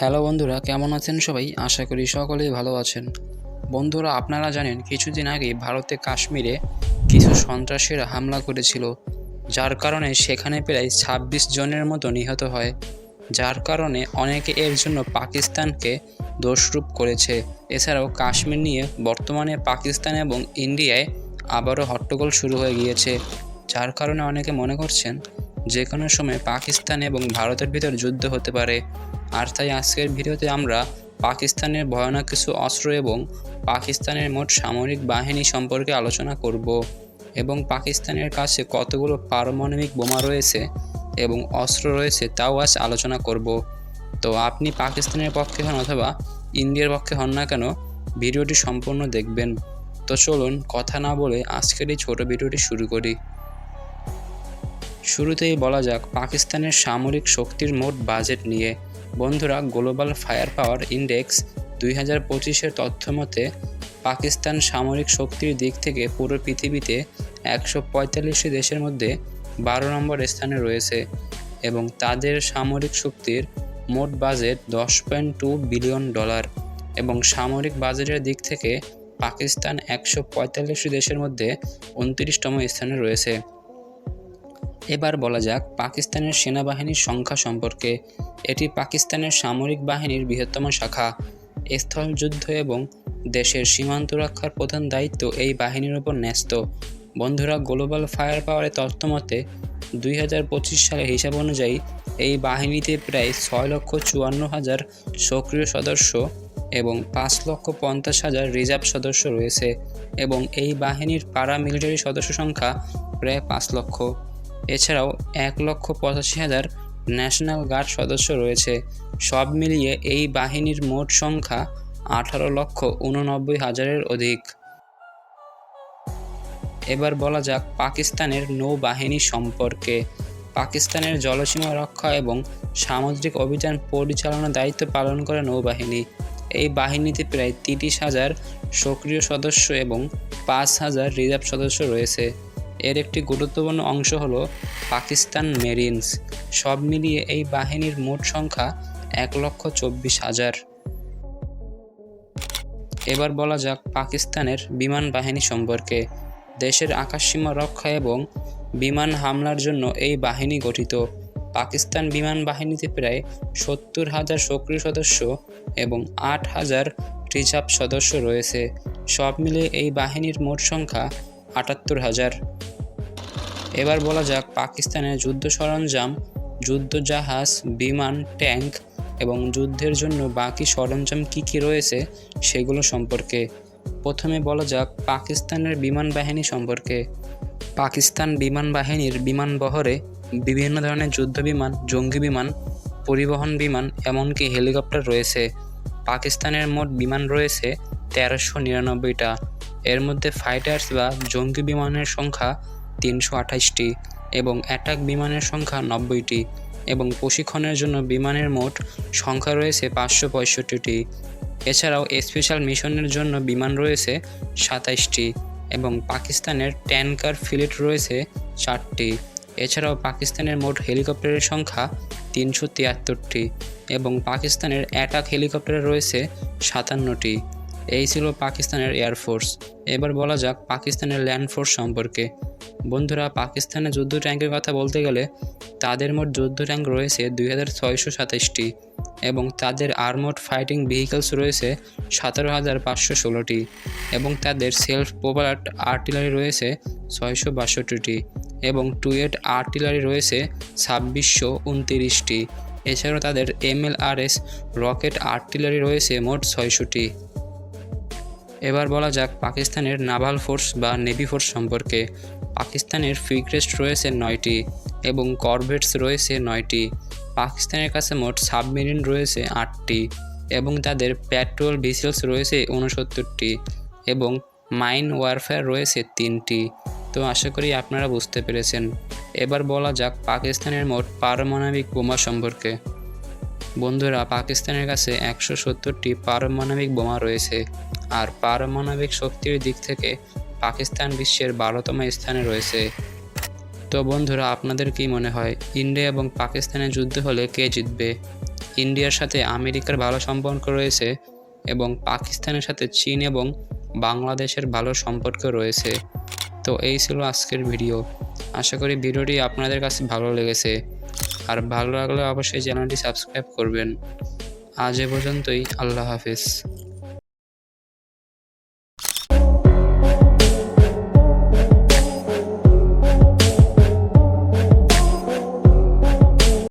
Hello বন্ধুরা, কেমন আছেন সবাই? আশা করি সকলেই ভালো আছেন। বন্ধুরা, আপনারা জানেন, কিছুদিন আগে ভারতে কাশ্মীরে কিছু সন্ত্রাসীরা হামলা করেছিল, যার কারণে সেখানে প্রায় ছাব্বিশ জনের মতো নিহত হয়। যার কারণে অনেকে এর জন্য পাকিস্তানকে দোষরূপ করেছে। এছাড়াও কাশ্মীর নিয়ে বর্তমানে পাকিস্তান এবং ইন্ডিয়ায় আবারও হট্টগোল শুরু হয়ে গিয়েছে। যার কারণে অনেকে মনে করছেন যে কোনো সময় পাকিস্তান এবং ভারতের ভিতর যুদ্ধ হতে পারে। আর তাই আজকের ভিডিওতে আমরা পাকিস্তানের ভয়ানক কিছু অস্ত্র এবং পাকিস্তানের মোট সামরিক বাহিনী সম্পর্কে আলোচনা করব এবং পাকিস্তানের কাছে কতগুলো পারমাণবিক বোমা রয়েছে এবং অস্ত্র রয়েছে তাও আজ আলোচনা করব। তো আপনি পাকিস্তানের পক্ষে হন অথবা ইন্ডিয়ার পক্ষে হন না কেন, ভিডিওটি সম্পূর্ণ দেখবেন। তো চলুন কথা না বলে আজকের এই ছোটো ভিডিওটি শুরু করি। শুরুতেই বলা যাক, পাকিস্তানের সামরিক শক্তির মোট বাজেট নিয়ে। বন্ধুরা, গ্লোবাল ফায়ার পাওয়ার ইন্ডেক্স দুই হাজার পঁচিশের তথ্য মতে পাকিস্তান সামরিক শক্তির দিক থেকে পুরো পৃথিবীতে একশো পঁয়তাল্লিশটি দেশের মধ্যে বারো নম্বর স্থানে রয়েছে এবং তাদের সামরিক শক্তির মোট বাজেট দশ পয়েন্ট টু বিলিয়ন ডলার এবং সামরিক বাজেটের দিক থেকে পাকিস্তান একশো পঁয়তাল্লিশটি দেশের মধ্যে উনত্রিশতম স্থানে রয়েছে। এবার বলা যাক পাকিস্তানের সেনাবাহিনীর সংখ্যা সম্পর্কে। এটি পাকিস্তানের সামরিক বাহিনীর বৃহত্তম শাখা, স্থল যুদ্ধ এবং দেশের সীমান্ত রক্ষার প্রধান দায়িত্ব এই বাহিনীর উপর ন্যস্ত। বন্ধুরা, গ্লোবাল ফায়ার পাওয়ারের তথ্য মতে, দুই সালের হিসাব অনুযায়ী এই বাহিনীতে প্রায় ছয় লক্ষ চুয়ান্ন হাজার সক্রিয় সদস্য এবং পাঁচ লক্ষ পঞ্চাশ হাজার রিজার্ভ সদস্য রয়েছে এবং এই বাহিনীর প্যারামিলিটারি সদস্য সংখ্যা প্রায় পাঁচ লক্ষ। এছাড়াও এক লক্ষ পঁচাশি হাজার ন্যাশনাল গার্ড সদস্য রয়েছে। সব মিলিয়ে এই বাহিনীর মোট সংখ্যা আঠারো লক্ষ উননব্বই হাজারের অধিক। এবার বলা যাক পাকিস্তানের নৌবাহিনী সম্পর্কে। পাকিস্তানের জলসীমা রক্ষা এবং সামুদ্রিক অভিযান পরিচালনার দায়িত্ব পালন করে নৌবাহিনী। এই বাহিনীতে প্রায় তিরিশ হাজার সক্রিয় সদস্য এবং পাঁচ হাজার রিজার্ভ সদস্য রয়েছে। এর একটি গুরুত্বপূর্ণ অংশ হল পাকিস্তান মেরিনস। সব মিলিয়ে এই বাহিনীর মোট সংখ্যা এক লক্ষ চব্বিশ হাজার। এবার বলা যাক পাকিস্তানের বিমান বাহিনী সম্পর্কে। দেশের আকাশসীমা রক্ষা এবং বিমান হামলার জন্য এই বাহিনী গঠিত। পাকিস্তান বিমান বাহিনীতে প্রায় সত্তর হাজার সক্রিয় সদস্য এবং আট হাজার রিজার্ভ সদস্য রয়েছে। সব মিলিয়ে এই বাহিনীর মোট সংখ্যা আটাত্তর হাজার। এবার বলা যাক পাকিস্তানের যুদ্ধ সরঞ্জাম, যুদ্ধ জাহাজ, বিমান, ট্যাঙ্ক এবং যুদ্ধের জন্য বাকি সরঞ্জাম কী কী রয়েছে সেগুলো সম্পর্কে। প্রথমে বলা যাক পাকিস্তানের বিমান বাহিনী সম্পর্কে। পাকিস্তান বিমান বাহিনীর বিমান বহরে বিভিন্ন ধরনের যুদ্ধ বিমান, জঙ্গি বিমান, পরিবহন বিমান এমনকি হেলিকপ্টার রয়েছে। পাকিস্তানের মোট বিমান রয়েছে তেরোশো নিরানব্বইটা। এর মধ্যে ফাইটার্স বা জঙ্গি বিমানের সংখ্যা তিনশো আঠাশটি এবং অ্যাটাক বিমানের সংখ্যা নব্বইটি এবং প্রশিক্ষণের জন্য বিমানের মোট সংখ্যা রয়েছে পাঁচশো পঁয়ষট্টিটি। এছাড়াও স্পেশাল মিশনের জন্য বিমান রয়েছে সাতাইশটি এবং পাকিস্তানের ট্যাঙ্কার ফ্লিট রয়েছে চারটি। এছাড়াও পাকিস্তানের মোট হেলিকপ্টারের সংখ্যা তিনশো তিয়াত্তরটি এবং পাকিস্তানের অ্যাটাক হেলিকপ্টার রয়েছে সাতান্নটি। এই ছিল পাকিস্তানের এয়ারফোর্স এবার বলা যাক পাকিস্তানের ল্যান্ড ফোর্স সম্পর্কে। বন্ধুরা পাকিস্তানের যুদ্ধ ট্যাঙ্কের কথা বলতে গেলে তাদের মোট যুদ্ধ ট্যাঙ্ক রয়েছে দুই হাজার ছয়শো সাতাশটি এবং তাদের আর্মোড ফাইটিং ভেহিকলস রয়েছে সতেরো হাজার পাঁচশো ষোলোটি এবং তাদের সেলফ প্রোপালার আর্টিলারি রয়েছে ছয়শো বাষট্টিটি এবং টুয়েট আর্টিলারি রয়েছে ছাব্বিশশো উনতিরিশটি। এছাড়াও তাদের এমএলআরএস রকেট আর্টিলারি রয়েছে মোট ছয়শোটি। এবার বলা যাক পাকিস্তানের নাভাল ফোর্স বা নেভি ফোর্স সম্পর্কে। পাকিস্তানের ফ্রিক্রেস্ট রয়েছে নয়টি এবং করভেটস রয়েছে নয়টি। পাকিস্তানের কাছে মোট সাবমেরিন রয়েছে আটটি এবং তাদের পেট্রোল ভিসেলস রয়েছে উনসত্তরটি এবং মাইন ওয়ারফেয়ার রয়েছে তিনটি। তো আশা করি আপনারা বুঝতে পেরেছেন। এবার বলা যাক পাকিস্তানের মোট পারমাণবিক বোমা সম্পর্কে। বন্ধুরা, পাকিস্তানের কাছে একশো সত্তরটি পারমাণবিক বোমা রয়েছে আর পারমাণবিক শক্তির দিক থেকে পাকিস্তান বিশ্বের বারোতম স্থানে রয়েছে। তো বন্ধুরা, আপনাদের কি মনে হয়, ইন্ডিয়া এবং পাকিস্তানের যুদ্ধ হলে কে জিতবে? ইন্ডিয়ার সাথে আমেরিকার ভালো সম্পর্ক রয়েছে এবং পাকিস্তানের সাথে চীন এবং বাংলাদেশের ভালো সম্পর্ক রয়েছে। তো এই ছিল আজকের ভিডিও। আশা করি ভিডিওটি আপনাদের কাছে ভালো লেগেছে। আর ভালো লাগলে অবশ্যই চ্যানেলটি সাবস্ক্রাইব করবেন। আজ এ পর্যন্তই আল্লাহ হাফিজ।